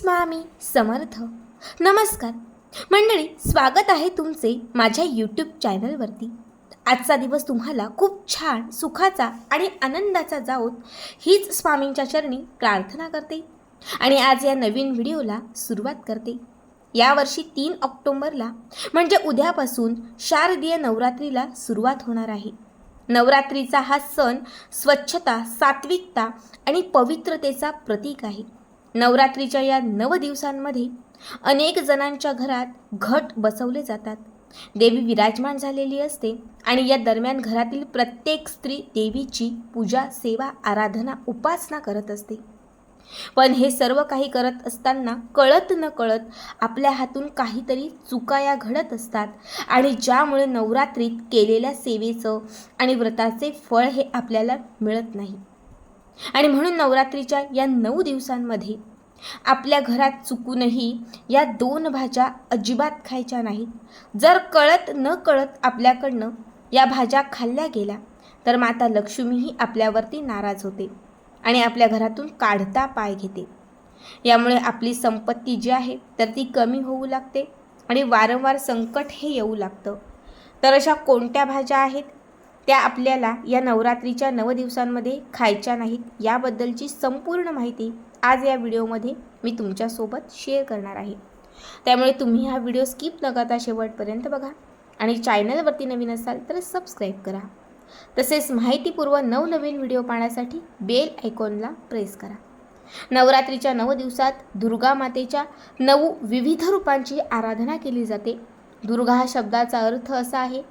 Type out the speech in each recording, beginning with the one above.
स्वामी समर्थ. नमस्कार. मंडळी स्वागत आहे तुमचे माझ्या यूट्यूब चॅनलवरती आजचा दिवस तुम्हाला खूप छान सुखाचा आणि आनंदाचा जाऊत हीच स्वामींच्या चरणी प्रार्थना करते. आणि आज या नवीन व्हिडिओला सुरुवात करते. यावर्षी तीन ऑक्टोंबरला म्हणजे उद्यापासून शारदीय नवरात्रीला सुरुवात होणार आहे. नवरात्रीचा हा सण स्वच्छता सात्विकता आणि पवित्रतेचा प्रतीक आहे. नवरात्रीच्या या नव दिवसांमध्ये अनेक जणांच्या घरात घट बसवले जातात. देवी विराजमान झालेली असते आणि या दरम्यान घरातील प्रत्येक स्त्री देवीची पूजा सेवा आराधना उपासना करत असते. पण हे सर्व काही करत असताना कळत न कळत आपल्या हातून काहीतरी चुका या घडत असतात आणि ज्यामुळे नवरात्रीत केलेल्या सेवेचं आणि व्रताचे फळ हे आपल्याला मिळत नाही. आणि म्हणून नवरात्रीच्या या नऊ दिवसांमध्ये आपल्या घरात चुकूनही या दोन भाज्या अजिबात खायच्या नाहीत. जर कळत न कळत आपल्याकडनं या भाज्या खाल्ल्या गेल्या तर माता लक्ष्मीही आपल्यावरती नाराज होते आणि आपल्या घरातून काढता पाय घेते. यामुळे आपली संपत्ती जी आहे तर ती कमी होऊ लागते आणि वारंवार संकट हे येऊ लागतं. तर अशा कोणत्या भाज्या आहेत? त्या आपल्याला या नवरात्रीच्या नव दिवसांमध्ये खायच्या नाहीत याबद्दलची संपूर्ण माहिती आज या व्हिडिओमध्ये मी तुमच्यासोबत शेअर करणार आहे. त्यामुळे तुम्ही हा व्हिडिओ स्किप न करता शेवटपर्यंत बघा आणि चॅनलवरती नवीन असाल तर सबस्क्राईब करा. तसेच माहितीपूर्व नवनवीन व्हिडिओ पाहण्यासाठी बेल आयकॉनला प्रेस करा. नवरात्रीच्या नऊ दिवसात दुर्गा मातेच्या नऊ विविध रूपांची आराधना केली जाते. दुर्गा हा शब्दाचा अर्थ असा आहे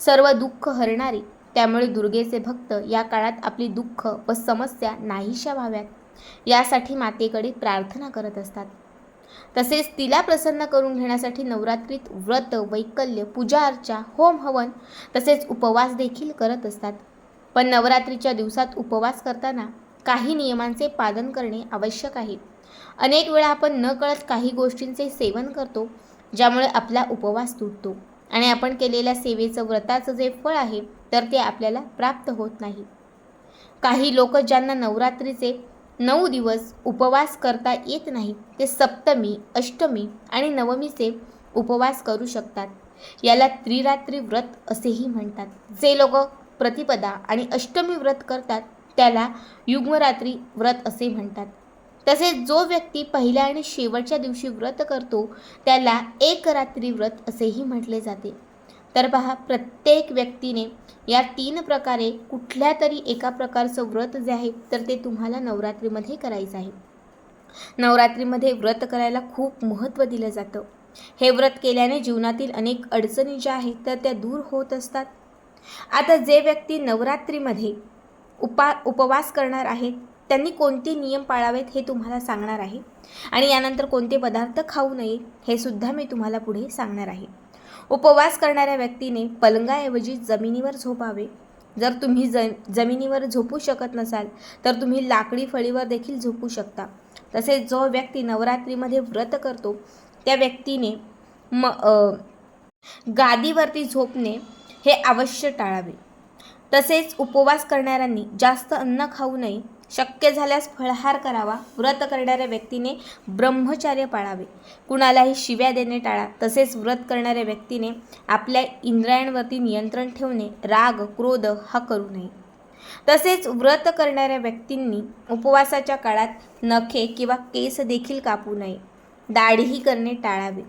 सर्व दुःख हरणारी त्यामुळे दुर्गेचे भक्त या काळात आपली दुःख व समस्या नाहीशा व्हाव्यात. यासाठी मातेकडे प्रार्थना करत असतात. तसेच तिला प्रसन्न करून घेण्यासाठी नवरात्रीत व्रत वैकल्य पूजा अर्चा होम हवन तसेच उपवास देखील करत असतात. पण नवरात्रीच्या दिवसात उपवास करताना काही नियमांचे पालन करणे आवश्यक आहे. अनेक वेळा आपण न कळत काही गोष्टींचे सेवन करतो ज्यामुळे आपला उपवास तुटतो. आणि आपण केलेल्या सेवेचं व्रताचं जे फळ आहे तर ते आपल्याला प्राप्त होत नाही. काही लोक ज्यांना नवरात्रीचे नऊ दिवस उपवास करता येत नाही ते सप्तमी अष्टमी आणि नवमीचे उपवास करू शकतात. याला त्रिरात्री व्रत असेही म्हणतात. जे लोक प्रतिपदा आणि अष्टमी व्रत करतात त्याला युग्मरात्री व्रत असे म्हणतात. तसेच जो व्यक्ती पहिल्या आणि शेवटच्या दिवशी व्रत करतो त्याला एक रात्री व्रत असेही म्हटले जाते. तर पहा प्रत्येक व्यक्तीने या तीन प्रकारे कुठल्या तरी एका प्रकारचं व्रत जे आहे तर ते तुम्हाला नवरात्रीमध्ये करायचं आहे. नवरात्रीमध्ये व्रत करायला खूप महत्त्व दिलं जातं. हे व्रत केल्याने जीवनातील अनेक अडचणी ज्या आहेत तर त्या दूर होत असतात. आता जे व्यक्ती नवरात्रीमध्ये उपा उपवास करणार आहेत त्यांनी कोणते नियम पाळावेत हे तुम्हाला सांगणार आहे. आणि यानंतर कोणते पदार्थ खाऊ नये हे सुद्धा मी तुम्हाला पुढे सांगणार आहे. उपवास करणाऱ्या व्यक्तीने पलंगाऐवजी जमिनीवर झोपावे. जर तुम्ही ज जमिनीवर झोपू शकत नसाल तर तुम्ही लाकडी फळीवर देखील झोपू शकता. तसेच जो व्यक्ती नवरात्रीमध्ये व्रत करतो त्या व्यक्तीने म गादीवरती झोपणे हे अवश्य टाळावे. तसेच उपवास करणाऱ्यांनी जास्त अन्न खाऊ नये शक्य झाल्यास फळहार करावा. व्रत करणाऱ्या व्यक्तीने ब्रह्मचार्य पाळावे. कुणालाही शिव्या देणे टाळा. तसेच व्रत करणाऱ्या व्यक्तीने आपल्या इंद्रायणवरती नियंत्रण ठेवणे राग क्रोध हा करू नये. तसेच व्रत करणाऱ्या व्यक्तींनी उपवासाच्या काळात नखे किंवा केस देखील कापू नये. दाढीही करणे टाळावे.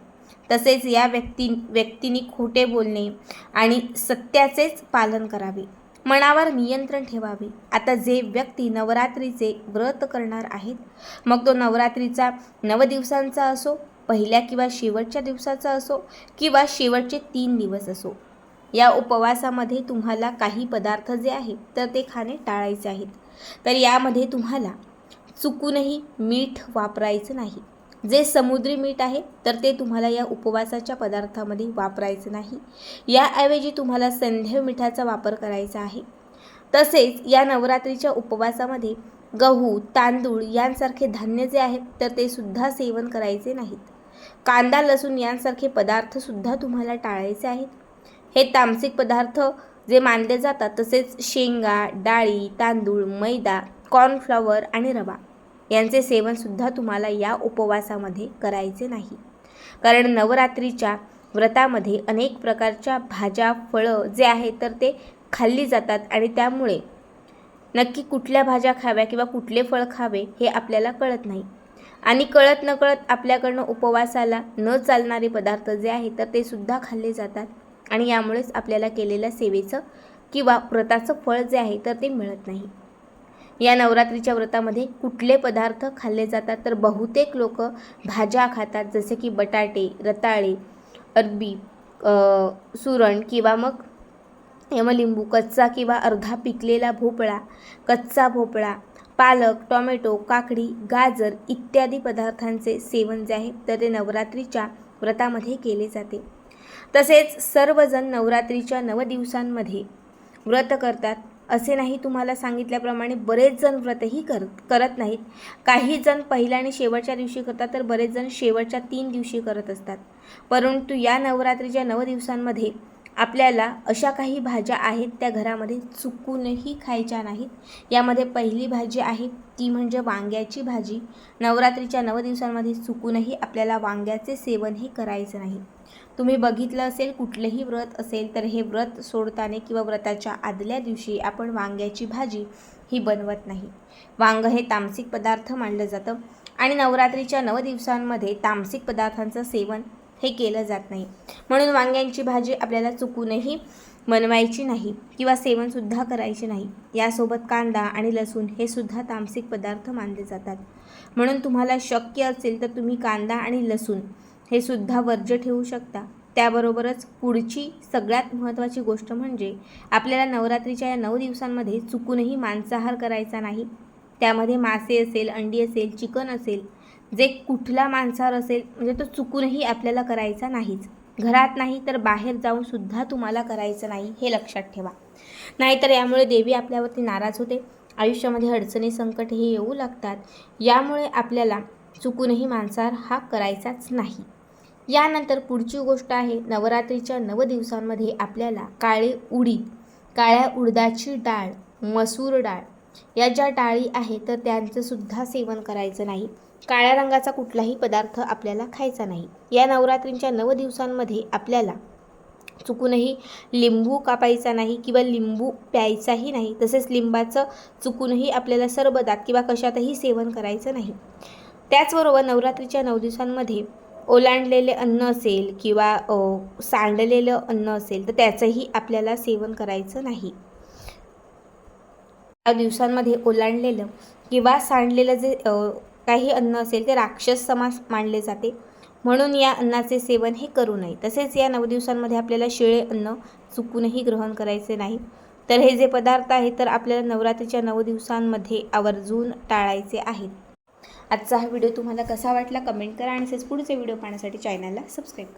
तसेच या व्यक्ती व्यक्तींनी खोटे बोलणे आणि सत्याचेच पालन करावे. मनावर नियंत्रण ठेवावे. आता जे व्यक्ती नवरात्रीचे व्रत करणार आहेत मग तो नवरात्रीचा नव दिवसांचा असो पहिल्या किंवा शेवटच्या दिवसाचा असो किंवा शेवटचे तीन दिवस असो या उपवासामध्ये तुम्हाला काही पदार्थ जे आहेत तर ते खाणे टाळायचे आहेत. तर यामध्ये तुम्हाला चुकूनही मीठ वापरायचं नाही. जे समुद्री मीठ आहे तर ते तुम्हाला या उपवासाच्या पदार्थामध्ये वापरायचं नाही. याऐवजी तुम्हाला संध्या मिठाचा वापर करायचा आहे. तसेच या नवरात्रीच्या उपवासामध्ये गहू तांदूळ यांसारखे धान्य जे आहेत तर ते सुद्धा सेवन करायचे नाहीत. कांदा लसूण यांसारखे पदार्थसुद्धा तुम्हाला टाळायचे आहेत. हे तामसिक पदार्थ जे मानले जातात तसेच शेंगा डाळी तांदूळ मैदा कॉर्नफ्लॉवर आणि रवा. यांचे सेवनसुद्धा तुम्हाला या उपवासामध्ये करायचे नाही. कारण नवरात्रीच्या व्रतामध्ये अनेक प्रकारच्या भाज्या फळं जे आहे तर ते खाल्ली जातात आणि त्यामुळे नक्की कुठल्या भाज्या खाव्या किंवा कुठले फळ खावे हे आपल्याला कळत नाही. आणि कळत नकळत आपल्याकडनं उपवासाला न चालणारे पदार्थ जे आहे तर ते सुद्धा खाल्ले जातात आणि यामुळेच आपल्याला केलेल्या सेवेचं किंवा व्रताचं फळ जे आहे तर ते मिळत नाही. या नवरात्रीच्या व्रतामध्ये कुठले पदार्थ खाल्ले जातात? तर बहुतेक लोक भाज्या खातात जसे की बटाटे रताळे अरबी सुरण किंवा मग यमलिंबू कच्चा किंवा अर्धा पिकलेला भोपळा कच्चा भोपळा पालक टोमॅटो काकडी गाजर इत्यादी पदार्थांचे सेवन जे आहे तर ते नवरात्रीच्या व्रतामध्ये केले जाते. तसेच सर्वजण नवरात्रीच्या नव दिवसांमध्ये व्रत करतात. असे नाही तुम्हाला सांगितल्याप्रमाणे बरेच जण व्रतही कर करत नाहीत. काही जण पहिल्या आणि शेवटच्या दिवशी करतात तर बरेच जण शेवटच्या तीन दिवशी करत असतात. परंतु या नवरात्रीच्या नव दिवसांमध्ये आपल्याला अशा काही भाज्या आहेत त्या घरामध्ये चुकूनही खायच्या नाहीत. यामध्ये पहिली भाजी आहे ती म्हणजे वांग्याची भाजी. नवरात्रीच्या नव दिवसांमध्ये चुकूनही आपल्याला वांग्याचे सेवन हे करायचं नाही. तुम्ही बघितलं असेल कुठलंही व्रत असेल तर हे व्रत सोडताना किंवा व्रताच्या आदल्या दिवशी आपण वांग्याची भाजी ही बनवत नाही. वांग हे तामसिक पदार्थ मानलं जातं. आणि नवरात्रीच्या नव दिवसांमध्ये तामसिक पदार्थांचं सेवन हे केलं जात नाही. म्हणून वांग्यांची भाजी आपल्याला चुकूनही बनवायची नाही किंवा सेवनसुद्धा करायचे नाही. यासोबत कांदा आणि लसूण हे सुद्धा तामसिक पदार्थ मानले जातात. म्हणून तुम्हाला शक्य असेल तर तुम्ही कांदा आणि लसूण हे सुद्धा वर्ज्य ठेवू शकता. त्याबरोबरच पुढची सगळ्यात महत्त्वाची गोष्ट म्हणजे आपल्याला नवरात्रीच्या या नऊ दिवसांमध्ये चुकूनही मांसाहार करायचा नाही. त्यामध्ये मासे असेल अंडी असेल चिकन असेल जे कुठला माणसावर असेल म्हणजे तो चुकूनही आपल्याला करायचा नाहीच. घरात नाही तर बाहेर जाऊन सुद्धा तुम्हाला करायचं नाही हे लक्षात ठेवा. नाहीतर यामुळे देवी आपल्यावरती नाराज होते. आयुष्यामध्ये अडचणी संकट हे येऊ लागतात. यामुळे आपल्याला चुकूनही मांसाहार हा करायचाच नाही. यानंतर पुढची गोष्ट आहे नवरात्रीच्या नव दिवसांमध्ये आपल्याला काळे उडीद काळ्या उडदाची डाळ मसूर डाळ या ज्या डाळी आहेत तर त्यांचंसुद्धा सेवन करायचं नाही. काळ्या रंगाचा कुठलाही पदार्थ आपल्याला खायचा नाही. या नवरात्रींच्या नव दिवसांमध्ये आपल्याला चुकूनही लिंबू कापायचा नाही किंवा लिंबू प्यायचाही नाही. तसेच लिंबाचं चुकूनही आपल्याला सरबतात किंवा कशातही सेवन करायचं नाही. त्याचबरोबर नवरात्रीच्या नऊ दिवसांमध्ये ओलांडलेले अन्न असेल किंवा सांडलेलं अन्न असेल तर त्याचंही आपल्याला सेवन करायचं नाही. या दिवसांमध्ये ओलांडलेलं किंवा सांडलेलं जे काही अन्न असेल ते राक्षस समास मानले जाते. म्हणून या अन्नाचे सेवन हे करू नये. तसेच या नऊ दिवसांमध्ये आपल्याला शिळे अन्न चुकूनही ग्रहण करायचे नाही. तर हे जे पदार्थ आहेत तर आपल्याला नवरात्रीच्या नऊ दिवसांमध्ये आवर्जून टाळायचे आहेत. आजचा हा व्हिडिओ तुम्हाला कसा वाटला कमेंट करा आणि तसेच पुढचे व्हिडिओ पाहण्यासाठी चॅनलला सबस्क्राईब करा.